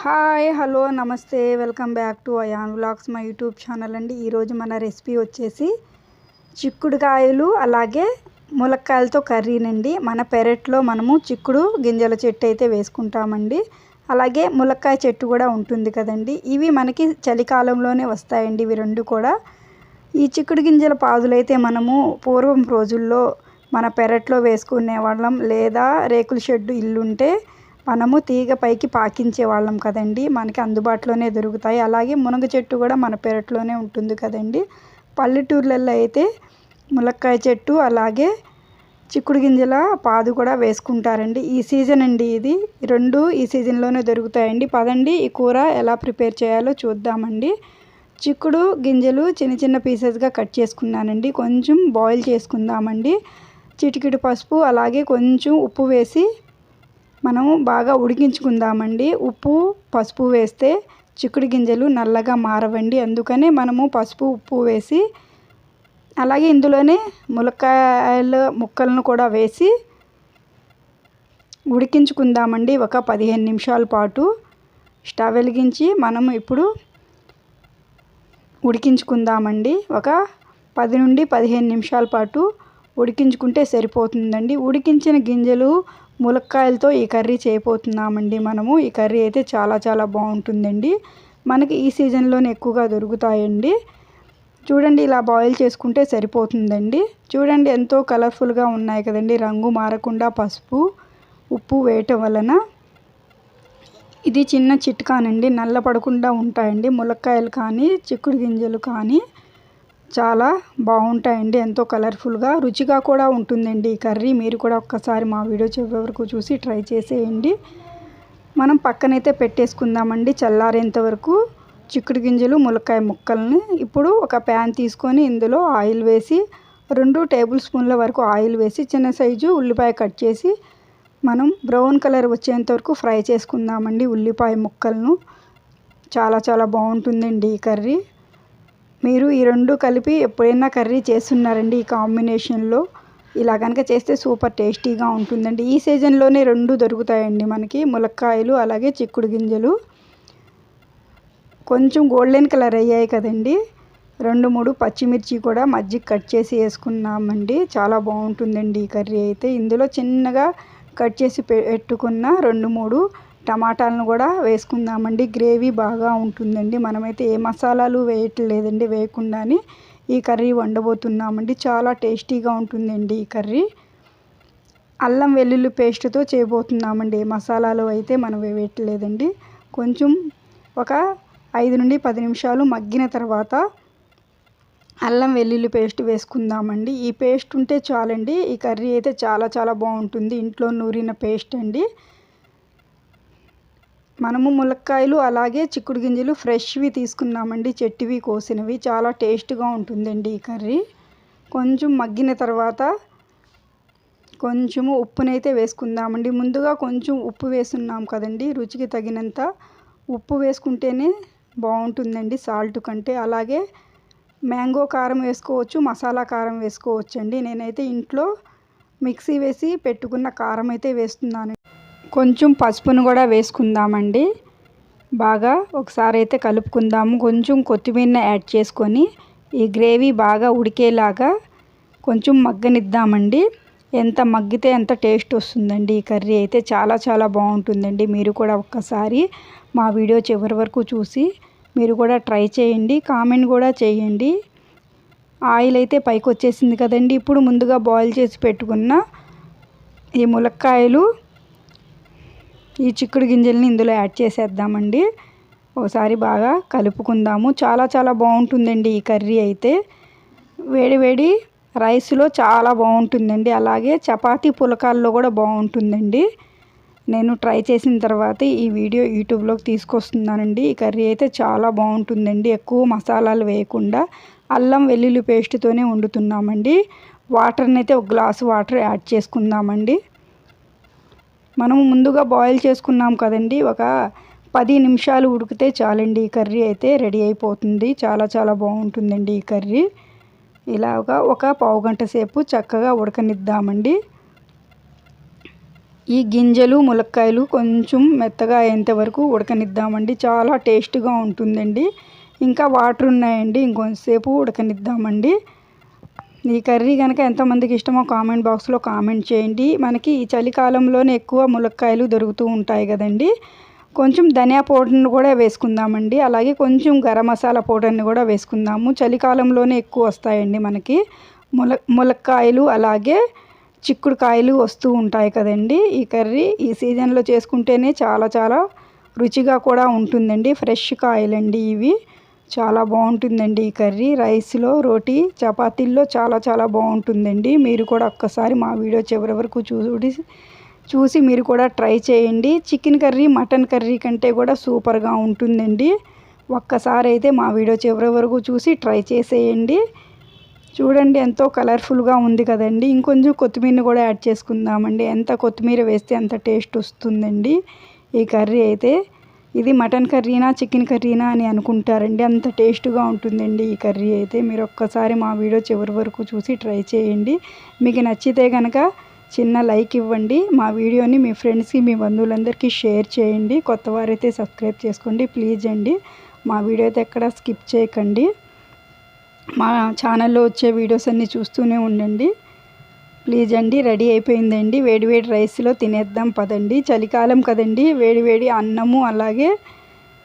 Hi hello నమస్తే. Welcome back to Ayaan vlogs మా YouTube channel అండి. ఈరోజు మన రెసిపీ వచ్చేసి చిక్కుడుకాయలు అలాగే ములక్కాయలతో కర్రీనండి. మన పెరట్లో మనము చిక్కుడు గింజల చెట్టు అయితే వేసుకుంటామండి. అలాగే ములక్కాయ చెట్టు కూడా ఉంటుంది కదండి. ఇవి మనకి చలికాలంలోనే వస్తాయండి ఇవి రెండు కూడా. ఈ చిక్కుడు గింజల పాదులైతే మనము పూర్వం రోజుల్లో మన పెరట్లో వేసుకునే వాళ్ళం లేదా రేకుల షెడ్డు ఇల్లుంటే మనము తీగ పైకి పాకించే వాళ్ళం కదండి. మనకి అందుబాటులోనే దొరుకుతాయి. అలాగే మునగ చెట్టు కూడా మన పెరట్లోనే ఉంటుంది కదండి. పల్లెటూర్లలో అయితే ములక్కాయ చెట్టు అలాగే చిక్కుడు గింజల పాదు కూడా వేసుకుంటారండి. ఈ సీజన్ అండి ఇది. రెండు ఈ సీజన్లోనే దొరుకుతాయండి. పదండి ఈ కూర ఎలా ప్రిపేర్ చేయాలో చూద్దామండి. చిక్కుడు గింజలు చిన్న చిన్న పీసెస్గా కట్ చేసుకున్నానండి. కొంచెం బాయిల్ చేసుకుందామండి. చిటికిటి పసుపు అలాగే కొంచెం ఉప్పు వేసి మనము బాగా ఉడికించుకుందామండి. ఉప్పు పసుపు వేస్తే చిక్కుడు గింజలు నల్లగా మారవండి. అందుకనే మనము పసుపు ఉప్పు వేసి అలాగే ఇందులోనే ములక్కాయల ముక్కలను కూడా వేసి ఉడికించుకుందామండి. ఒక పదిహేను నిమిషాల పాటు స్టవ్ వెలిగించి మనం ఇప్పుడు ఉడికించుకుందామండి. ఒక పది నుండి పదిహేను నిమిషాల పాటు ఉడికించుకుంటే సరిపోతుందండి. ఉడికించిన గింజలు ములక్కాయలతో ఈ కర్రీ చేయబోతున్నామండి మనము. ఈ కర్రీ అయితే చాలా చాలా బాగుంటుందండి. మనకి ఈ సీజన్లోనే ఎక్కువగా దొరుకుతాయండి. చూడండి ఇలా బాయిల్ చేసుకుంటే సరిపోతుందండి. చూడండి ఎంతో కలర్ఫుల్గా ఉన్నాయి కదండి. రంగు మారకుండా పసుపు ఉప్పు వేయటం వలన. ఇది చిన్న చిట్కానండి. నల్ల పడకుండా ఉంటాయండి. ములక్కాయలు కానీ చిక్కుడు గింజలు కానీ. చాలా బాగుంటాయండి. ఎంతో కలర్ఫుల్గా రుచిగా కూడా ఉంటుందండి ఈ కర్రీ. మీరు కూడా ఒక్కసారి మా వీడియో చివరి వరకు చూసి ట్రై చేసేయండి. మనం పక్కనైతే పెట్టేసుకుందామండి. చల్లారేంత వరకు చిక్కుడు గింజలు ములక్కాయ ముక్కల్ని ఇప్పుడు ఒక ప్యాన్ తీసుకొని ఇందులో ఆయిల్ వేసి రెండు టేబుల్ స్పూన్ల వరకు ఆయిల్ వేసి చిన్న సైజు ఉల్లిపాయ కట్ చేసి మనం బ్రౌన్ కలర్ వచ్చేంత వరకు ఫ్రై చేసుకుందామండి ఉల్లిపాయ ముక్కలను. చాలా చాలా బాగుంటుందండి ఈ కర్రీ. మీరు ఈ రెండు కలిపి ఎప్పుడైనా కర్రీ చేస్తున్నారండి ఈ కాంబినేషన్లో? ఇలా కనుక చేస్తే సూపర్ టేస్టీగా ఉంటుందండి. ఈ సీజన్లోనే రెండు దొరుకుతాయండి మనకి. ములక్కాయలు అలాగే చిక్కుడు గింజలు. కొంచెం గోల్డెన్ కలర్ అయ్యాయి కదండి. రెండు మూడు పచ్చిమిర్చి కూడా మజ్జిగ కట్ చేసి వేసుకున్నామండి. చాలా బాగుంటుందండి ఈ కర్రీ అయితే. ఇందులో చిన్నగా కట్ చేసి పెట్టుకున్న రెండు మూడు టమాటాలను కూడా వేసుకుందామండి. గ్రేవీ బాగా ఉంటుందండి. మనమైతే ఏ మసాలాలు వేయట్లేదండి వేయకుండానే. ఈ కర్రీ వండబోతున్నామండి. చాలా టేస్టీగా ఉంటుందండి ఈ కర్రీ. అల్లం వెల్లుల్లి పేస్ట్తో చేయబోతున్నామండి. మసాలాలు అయితే మనం వేయట్లేదండి. కొంచెం ఒక ఐదు నుండి పది నిమిషాలు మగ్గిన తర్వాత అల్లం వెల్లుల్లి పేస్ట్ వేసుకుందామండి. ఈ పేస్ట్ ఉంటే చాలండి. ఈ కర్రీ అయితే చాలా చాలా బాగుంటుంది. ఇంట్లో నూరిన పేస్ట్ అండి. మనము ములక్కాయలు అలాగే చిక్కుడు గింజలు ఫ్రెష్వి తీసుకున్నామండి. చెట్టువి కోసినవి. చాలా టేస్ట్గా ఉంటుందండి ఈ కర్రీ. కొంచెం మగ్గిన తర్వాత కొంచెము ఉప్పునైతే వేసుకుందామండి. ముందుగా కొంచెం ఉప్పు వేసున్నాం కదండి. రుచికి తగినంత ఉప్పు వేసుకుంటేనే బాగుంటుందండి సాల్ట్ కంటే. అలాగే మ్యాంగో కారం వేసుకోవచ్చు మసాలా కారం వేసుకోవచ్చు అండి నేనైతే ఇంట్లో మిక్సీ వేసి పెట్టుకున్న కారం అయితే వేస్తున్నాను. కొంచెం పసుపును కూడా వేసుకుందామండి. బాగా ఒకసారి అయితే కలుపుకుందాము. కొంచెం కొత్తిమీర యాడ్ చేసుకొని ఈ గ్రేవీ బాగా ఉడికేలాగా కొంచెం మగ్గనిద్దామండి. ఎంత మగ్గితే ఎంత టేస్ట్ వస్తుందండి. ఈ కర్రీ అయితే చాలా చాలా బాగుంటుందండి. మీరు కూడా ఒక్కసారి మా వీడియో చివరి వరకు చూసి మీరు కూడా ట్రై చేయండి. కామెంట్ కూడా చేయండి. ఆయిల్ అయితే పైకి వచ్చేసింది కదండి. ఇప్పుడు ముందుగా బాయిల్ చేసి పెట్టుకున్న ఈ ములక్కాయలు ఈ చిక్కుడు గింజల్ని ఇందులో యాడ్ చేసేద్దామండి. ఒకసారి బాగా కలుపుకుందాము. చాలా చాలా బాగుంటుందండి ఈ కర్రీ అయితే. వేడివేడి రైస్లో చాలా బాగుంటుందండి. అలాగే చపాతీ పులకాల్లో కూడా బాగుంటుందండి. నేను ట్రై చేసిన తర్వాత ఈ వీడియో యూట్యూబ్లోకి తీసుకొస్తున్నానండి. ఈ కర్రీ అయితే చాలా బాగుంటుందండి. ఎక్కువ మసాలాలు వేయకుండా అల్లం వెల్లుల్లి పేస్ట్తోనే వండుతున్నామండి. వాటర్ని అయితే ఒక గ్లాసు వాటర్ యాడ్ చేసుకుందామండి. మనము ముందుగా బాయిల్ చేసుకున్నాం కదండి. ఒక పది నిమిషాలు ఉడికితే చాలండి. ఈ కర్రీ అయితే రెడీ అయిపోతుంది. చాలా చాలా బాగుంటుందండి ఈ కర్రీ. ఇలాగా ఒక పావు గంట సేపు చక్కగా ఉడకనిద్దామండి. ఈ గింజలు ములక్కాయలు కొంచెం మెత్తగా అయ్యేంత వరకు ఉడకనిద్దామండి. చాలా టేస్ట్గా ఉంటుందండి. ఇంకా వాటర్ ఉన్నాయండి. ఇంకొంతసేపు ఉడకనిద్దామండి. ఈ కర్రీ కనుక ఎంతమందికి ఇష్టమో కామెంట్ బాక్స్లో కామెంట్ చేయండి. మనకి ఈ చలికాలంలోనే ఎక్కువ ములక్కాయలు దొరుకుతూ ఉంటాయి కదండి. కొంచెం ధనియా పౌడర్ని కూడా వేసుకుందామండి. అలాగే కొంచెం గరం మసాలా పౌడర్ని కూడా వేసుకుందాము. చలికాలంలోనే ఎక్కువ వస్తాయండి మనకి. ముల ములక్కాయలు అలాగే చిక్కుడుకాయలు వస్తూ ఉంటాయి కదండి. ఈ కర్రీ ఈ సీజన్లో చేసుకుంటేనే చాలా చాలా రుచిగా కూడా ఉంటుందండి. ఫ్రెష్ కాయలండి ఇవి. చాలా బాగుంటుందండి ఈ కర్రీ. రైస్లో రోటీ చపాతీల్లో చాలా చాలా బాగుంటుందండి. మీరు కూడా ఒక్కసారి మా వీడియో చివరి వరకు చూసి చూసి మీరు కూడా ట్రై చేయండి. చికెన్ కర్రీ మటన్ కర్రీ కంటే కూడా సూపర్గా ఉంటుందండి. ఒక్కసారి అయితే మా వీడియో చివరి వరకు చూసి ట్రై చేసేయండి. చూడండి ఎంతో కలర్ఫుల్గా ఉంది కదండి. ఇంకొంచెం కొత్తిమీరని కూడా యాడ్ చేసుకుందామండి. ఎంత కొత్తిమీర వేస్తే అంత టేస్ట్ వస్తుందండి ఈ కర్రీ అయితే. ఇది మటన్ కర్రీనా చికెన్ కర్రీనా అని అనుకుంటారండి. అంత టేస్ట్గా ఉంటుందండి ఈ కర్రీ అయితే. మీరు ఒక్కసారి మా వీడియో చివరి వరకు చూసి ట్రై చేయండి. మీకు నచ్చితే కనుక చిన్న లైక్ ఇవ్వండి. మా వీడియోని మీ ఫ్రెండ్స్కి మీ బంధువులందరికీ షేర్ చేయండి. కొత్త వారైతే సబ్స్క్రైబ్ చేసుకోండి. ప్లీజ్ అండి మా వీడియో అయితే ఎక్కడ స్కిప్ చేయకండి. మా ఛానల్లో వచ్చే వీడియోస్ అన్నీ చూస్తూనే ఉండండి. ప్లీజ్ అండి రెడీ అయిపోయిందండి. వేడివేడి రైస్లో తినేద్దాం పదండి. చలికాలం కదండి వేడివేడి అన్నము అలాగే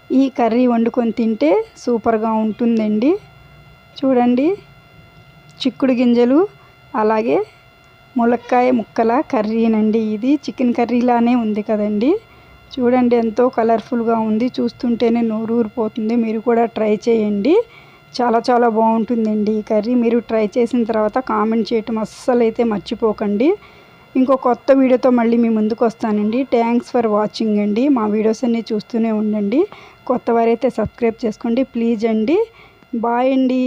ఈ కర్రీ వండుకొని తింటే సూపర్గా ఉంటుందండి. చూడండి చిక్కుడు గింజలు అలాగే ములక్కాయ ముక్కల కర్రీనండి ఇది. చికెన్ కర్రీలానే ఉంది కదండి. చూడండి ఎంతో కలర్ఫుల్గా ఉంది. చూస్తుంటేనే నోరు ఊరిపోతుంది మీరు కూడా ట్రై చేయండి. చాలా చాలా బాగుంటుందండి ఈ కర్రీ. మీరు ట్రై చేసిన తర్వాత కామెంట్ చేయటం అస్సలైతే మర్చిపోకండి. ఇంకో కొత్త వీడియోతో మళ్ళీ మీ ముందుకు వస్తానండి. థ్యాంక్స్ ఫర్ వాచింగ్ అండి. మా వీడియోస్ అన్నీ చూస్తూనే ఉండండి. కొత్త వారైతే సబ్స్క్రైబ్ చేసుకోండి. ప్లీజ్ అండి. బాయ్ అండి.